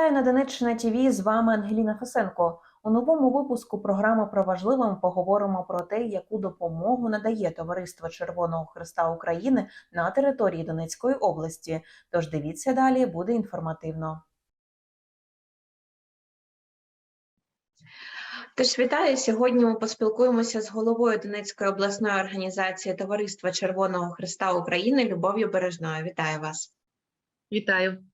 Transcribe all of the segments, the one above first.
Вітаю на Донеччина ТВ, З вами Ангеліна Фесенко. У новому випуску програми про важливе поговоримо про те, яку допомогу надає Товариство Червоного Христа України на території Донецької області. Тож дивіться далі, буде інформативно. Тож вітаю. Сьогодні ми поспілкуємося з головою Донецької обласної організації Товариства Червоного Христа України Любов'ю Бережною. Вітаю вас. Вітаю.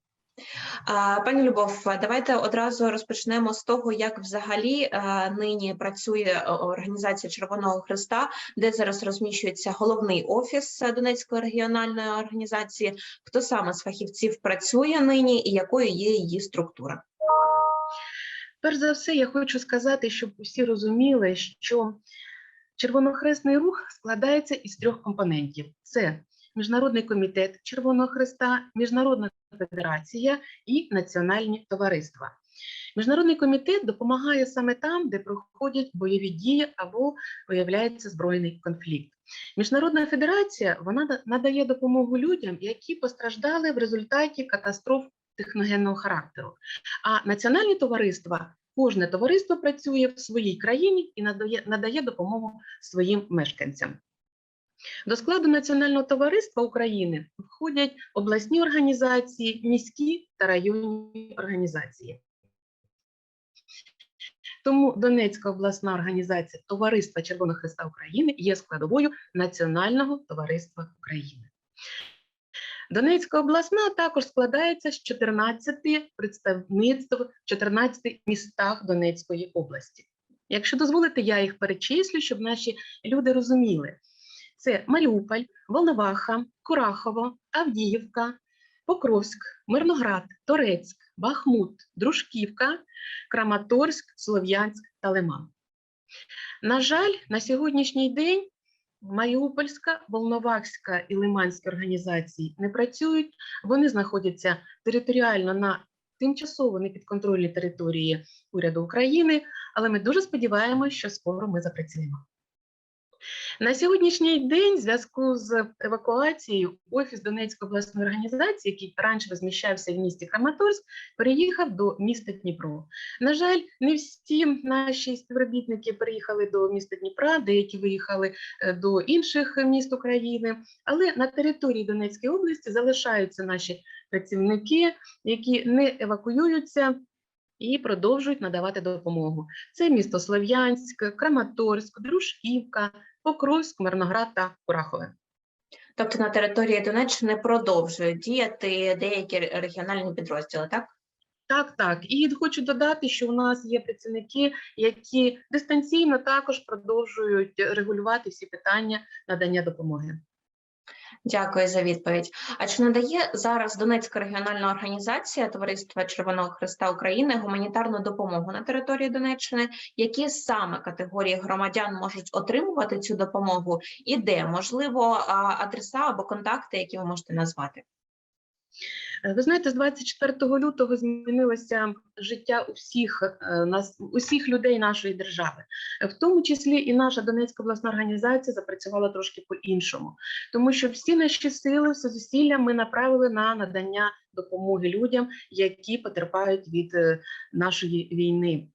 Пані Любов, давайте одразу розпочнемо з того, як взагалі нині працює організація Червоного Христа, де зараз розміщується головний офіс е, Донецької регіональної організації. Хто саме з фахівців працює нині і якою є її структура? Перш за все, я хочу сказати, щоб усі розуміли, що Червонохресний рух складається із трьох компонентів: це Міжнародний комітет Червоного Хреста, Міжнародна федерація і національні товариства. Міжнародний комітет допомагає саме там, де проходять бойові дії або виявляється збройний конфлікт. Міжнародна федерація вона надає допомогу людям, які постраждали в результаті катастроф техногенного характеру. А національні товариства, кожне товариство працює в своїй країні і надає, надає допомогу своїм мешканцям. До складу Національного товариства України входять обласні організації, міські та районні організації. Тому Донецька обласна організація Товариства Червоного Христа України є складовою Національного товариства України. Донецька обласна також складається з 14 представництв в 14 містах Донецької області. Якщо дозволите, я їх перечислю, щоб наші люди розуміли. Це Маріуполь, Волноваха, Курахово, Авдіївка, Покровськ, Мирноград, Торецьк, Бахмут, Дружківка, Краматорськ, Слов'янськ та Лиман. На жаль, на сьогоднішній день Маріупольська, Волновахська і Лиманські організації не працюють, вони знаходяться територіально на тимчасово непідконтрольній території уряду України, але ми дуже сподіваємося, що скоро ми запрацюємо. На сьогоднішній день, в зв'язку з евакуацією, офіс Донецької обласної організації, який раніше розміщався в місті Краматорськ, переїхав до міста Дніпро. На жаль, не всі наші співробітники переїхали до міста Дніпра, деякі виїхали е, до інших міст України, але на території Донецької області залишаються наші працівники, які не евакуюються. І продовжують надавати допомогу. Це місто Слов'янськ, Краматорськ, Дружківка, Покровськ, Мирноград та Курахове. Тобто на території Донеччини продовжують діяти деякі регіональні підрозділи, так? Так, так. І хочу додати, що у нас є працівники, які дистанційно також продовжують регулювати всі питання надання допомоги. Дякую за відповідь. А чи надає зараз Донецька регіональна організація Товариства Червоного Христа України гуманітарну допомогу на території Донеччини? Які саме категорії громадян можуть отримувати цю допомогу, і де можливо адреса або контакти, які ви можете назвати? Е, Ви знаєте, з 24 лютого змінилося життя усіх нас, усіх людей нашої держави, в тому числі і наша Донецька обласна організація запрацювала трошки по-іншому, тому що всі наші сили, все зусилля ми направили на надання допомоги людям, які потерпають від е, нашої війни.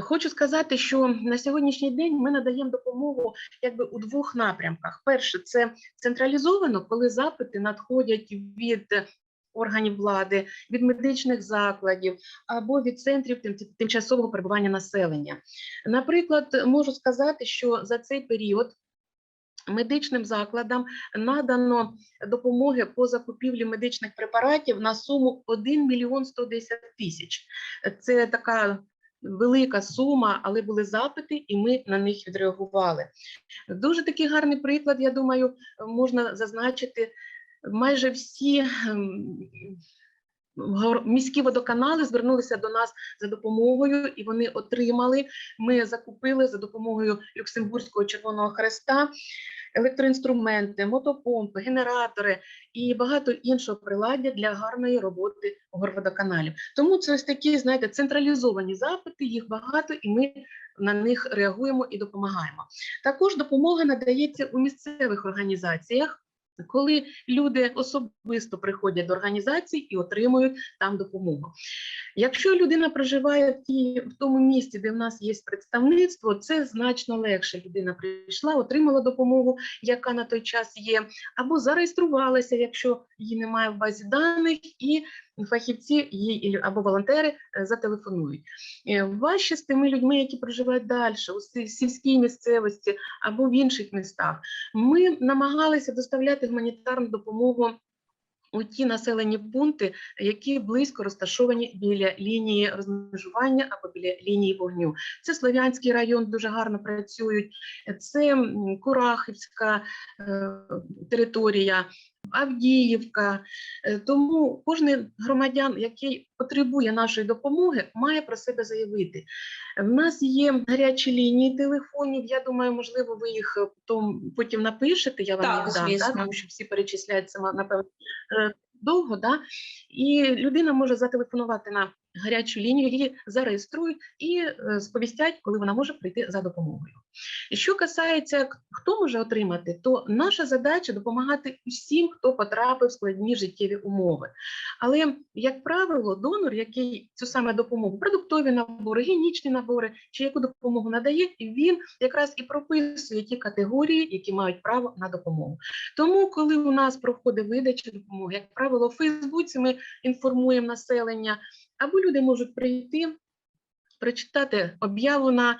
Хочу сказати, що на сьогоднішній день ми надаємо допомогу якби у двох напрямках. Перше, це централізовано, коли запити надходять від органів влади, від медичних закладів або від центрів тим- тимчасового перебування населення. Наприклад, можу сказати, що за цей період. Медичним закладам надано допомоги по закупівлі медичних препаратів на суму 1 мільйон 110 тисяч. Це така велика сума, але були запити, і ми на них відреагували. Дуже такий гарний приклад, я думаю, можна зазначити. Майже всі ем, міські водоканали звернулися до нас за допомогою, і вони отримали. Ми закупили за допомогою Люксембурзького Червоного Хреста електроінструменти, мотопомпи, генератори і багато іншого приладдя для гарної роботи горводоканалів. Тому це ось такі, знаєте, централізовані запити, їх багато, і ми на них реагуємо і допомагаємо. Також допомога надається у місцевих організаціях. Коли люди особисто приходять до організації і отримують там допомогу. Якщо людина проживає в, тій, в тому місті, де в нас є представництво, це значно легше. Людина прийшла, отримала допомогу, яка на той час є, або зареєструвалася, якщо її немає в базі даних, і фахівці їй або волонтери е, зателефонують. Е, Важче з тими людьми, які проживають далі, у сільській місцевості або в інших містах. Ми намагалися доставляти гуманітарну допомогу у ті населені пункти, які близько розташовані біля лінії розмежування або біля лінії вогню. Це Слов'янський район дуже гарно працюють, це Курахівська е, територія, Авдіївка. Е, Тому кожен громадян, який потребує нашої допомоги, має про себе заявити. В нас є гарячі лінії телефонів. Я думаю, можливо, ви їх е, потім, потім напишете. Я вам Так, їх дам, да, тому що всі перечисляються напевно е, довго. Да? І людина може зателефонувати на гарячу лінію, її зареєструють і е, сповістять, коли вона може прийти за допомогою. Що касається, хто може отримати, то наша задача допомагати усім, хто потрапив в складні життєві умови. Але, як правило, донор, який цю саме допомогу, продуктові набори, гігієнічні набори чи яку допомогу надає, він якраз і прописує ті категорії, які мають право на допомогу. Тому, коли у нас проходить видача допомоги, як правило, в Фейсбуці ми інформуємо населення, або люди можуть прийти. Прочитати об'яву на е,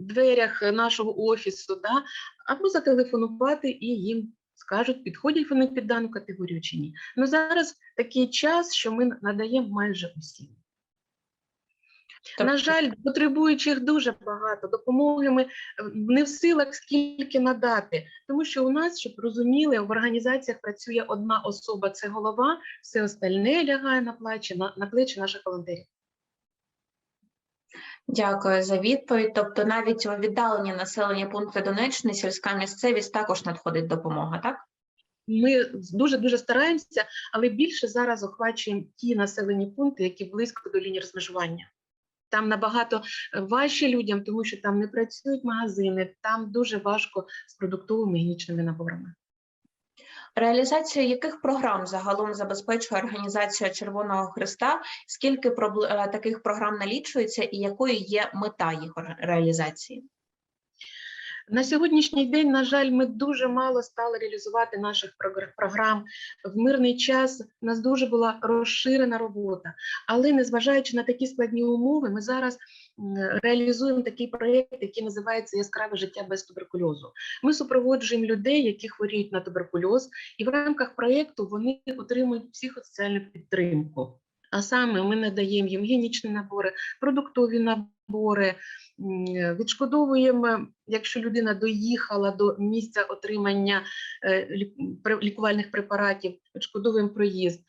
дверях нашого офісу, да? або зателефонувати і їм скажуть, підходять вони під дану категорію чи ні. Ну зараз такий час, що ми надаємо майже усім. На жаль, потребуючих дуже багато. Допомоги ми е, не в силах скільки надати, тому що у нас, щоб розуміли, в організаціях працює одна особа, це голова, все остальне лягає на плечі, на, на плечі наших волонтерів. Дякую за відповідь. Тобто, навіть у віддалені населені пункти Донеччини, сільська місцевість також надходить допомога, так? Ми дуже дуже стараємося, але більше зараз охвачуємо ті населені пункти, які близько до лінії розмежування. Там набагато е, важче людям, тому що там не працюють магазини, там дуже важко з продуктовими гігієнічними наборами. Реалізацію яких програм загалом забезпечує організація Червоного Христа? Скільки е, таких програм налічується, і якою є мета їх реалізації? На сьогоднішній день, на жаль, ми дуже мало стали реалізувати наших програм. В мирний час у нас дуже була розширена робота. Але незважаючи на такі складні умови, ми зараз реалізуємо такий проєкт, який називається Яскраве життя без туберкульозу. Ми супроводжуємо людей, які хворіють на туберкульоз, і в рамках проєкту вони отримують психосоціальну підтримку. А саме ми надаємо їм гігієнічні набори, продуктові набори, відшкодовуємо, якщо людина доїхала до місця отримання е, лікувальних препаратів, відшкодовуємо проїзд.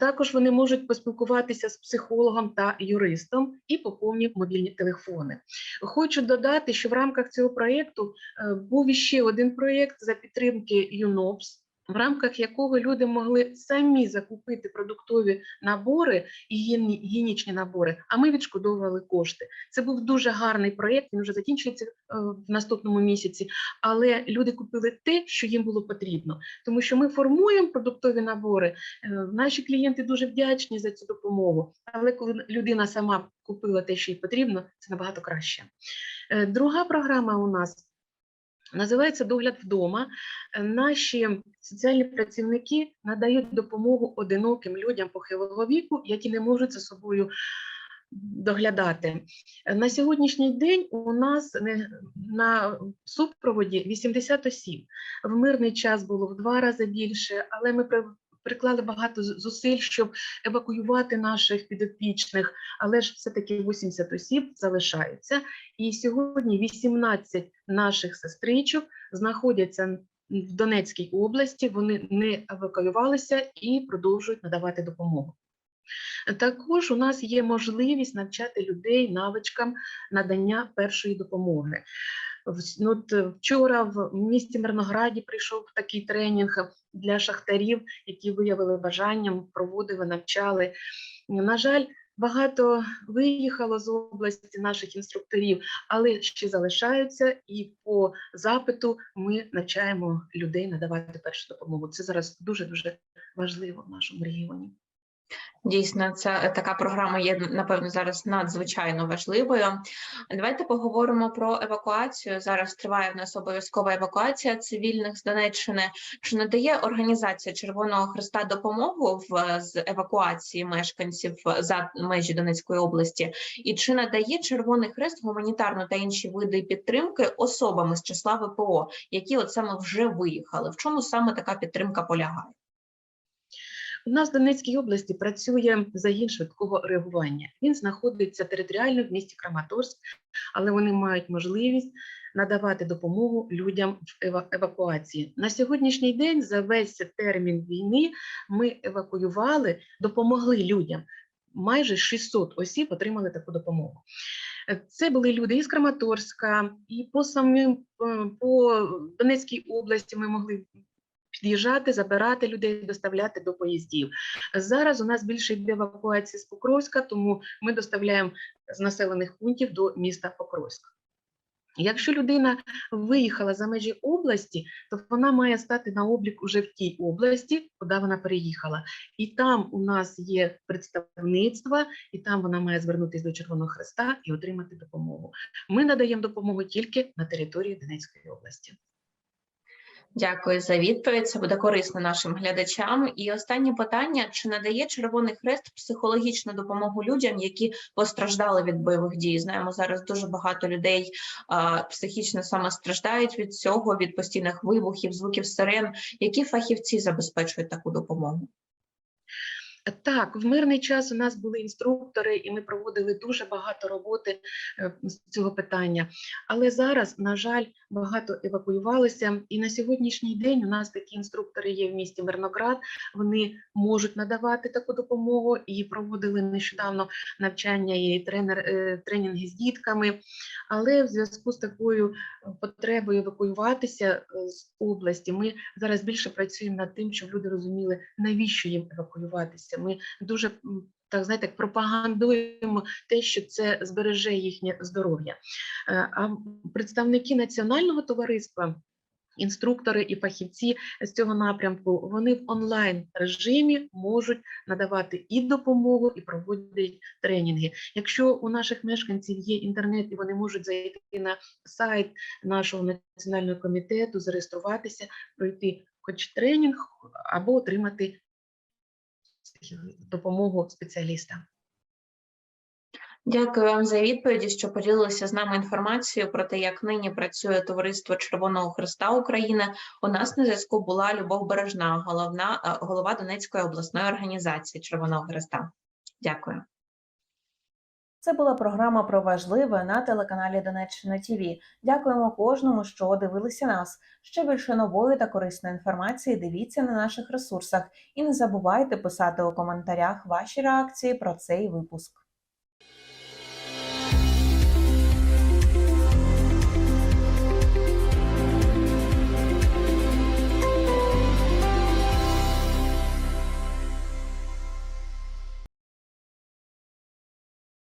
Також вони можуть поспілкуватися з психологом та юристом і поповнюють мобільні телефони. Хочу додати, що в рамках цього проєкту е, був іще один проєкт за підтримки ЮНОПС, в рамках якого люди могли самі закупити продуктові набори і гігієні- гігієнічні набори, а ми відшкодовували кошти. Це був дуже гарний проєкт. Він вже закінчується е, в наступному місяці. Але люди купили те, що їм було потрібно, тому що ми формуємо продуктові набори. е, Наші клієнти дуже вдячні за цю допомогу. Але коли людина сама купила те, що їй потрібно, це набагато краще. Е, Друга програма у нас. Називається догляд вдома. Е, Наші соціальні працівники надають допомогу одиноким людям похилого віку, які не можуть за собою доглядати. Е, На сьогоднішній день у нас на супроводі 80 осіб. В мирний час було в два рази більше, але ми приклали багато зусиль, щоб евакуювати наших підопічних, але ж все-таки 80 осіб залишаються. І сьогодні 18 наших сестричок знаходяться в Донецькій області. Вони не евакуювалися і продовжують надавати допомогу. Також у нас є можливість навчати людей навичкам надання першої допомоги. Ну, от, е, Вчора в місті Мирнограді прийшов такий тренінг для шахтарів, які виявили бажанням, проводили, навчали. На жаль, Багато виїхало з області наших інструкторів, але ще залишаються, і по запиту ми навчаємо людей надавати першу допомогу. Це зараз дуже дуже важливо в нашому регіоні. Дійсно, ця така програма є напевно зараз надзвичайно важливою. Давайте поговоримо про евакуацію. Зараз триває в нас обов'язкова евакуація цивільних з Донеччини. Чи надає організація Червоного Христа допомогу в з евакуації мешканців за межі Донецької області? І чи надає Червоний Хрест гуманітарну та інші види підтримки особам із числа ВПО, які от саме вже виїхали? В чому саме така підтримка полягає? У нас в Донецькій області працює загін швидкого реагування. Він знаходиться територіально в місті Краматорськ, але вони мають можливість надавати допомогу людям в евакуації. На сьогоднішній день за весь термін війни ми евакуювали, допомогли людям. Майже 600 осіб отримали таку допомогу. Це були люди із Краматорська, і по самим е, по Донецькій області ми могли під'їжджати, забирати людей, доставляти до поїздів. Зараз у нас більше йде евакуація з Покровська, тому ми доставляємо з населених пунктів до міста Покровська. Якщо людина виїхала за межі області, то вона має стати на облік уже в тій області, куди вона переїхала. І там у нас є представництво, і там вона має звернутися до Червоного Хреста і отримати допомогу. Ми надаємо допомогу тільки на території Донецької області. Дякую за відповідь. Це буде корисно нашим глядачам. І останнє питання: чи надає Червоний Хрест психологічну допомогу людям, які постраждали від бойових дій? Знаємо, зараз дуже багато людей а, психічно саме страждають від цього, від постійних вибухів, звуків сирен. Які фахівці забезпечують таку допомогу? Так, в мирний час у нас були інструктори, і ми проводили дуже багато роботи е, з цього питання. Але зараз, на жаль, багато евакуювалися. І на сьогоднішній день у нас такі інструктори є в місті Мирноград. Вони можуть надавати таку допомогу і проводили нещодавно навчання і тренер, е, тренінги з дітками. Але в зв'язку з такою е, потребою евакуюватися з області, ми зараз більше працюємо над тим, щоб люди розуміли, навіщо їм евакуюватися. Ми дуже так знаєте, пропагандуємо те, що це збереже їхнє здоров'я. Е, А представники національного товариства. Інструктори і фахівці з цього напрямку вони в онлайн режимі можуть надавати і допомогу, і проводять тренінги. Якщо у наших мешканців є інтернет і вони можуть зайти на сайт нашого національного комітету, зареєструватися, пройти хоч тренінг або отримати допомогу спеціаліста. Дякую вам за відповіді, що поділилися з нами інформацією про те, як нині працює Товариство Червоного Христа України. У нас на зв'язку була Любов Бережна, головна е, голова Донецької обласної організації Червоного Христа. Дякую. Це була програма про важливе на телеканалі Донеччина ТІВІ. Дякуємо кожному, що дивилися нас. Ще більше нової та корисної інформації дивіться на наших ресурсах і не забувайте писати у коментарях ваші реакції про цей випуск.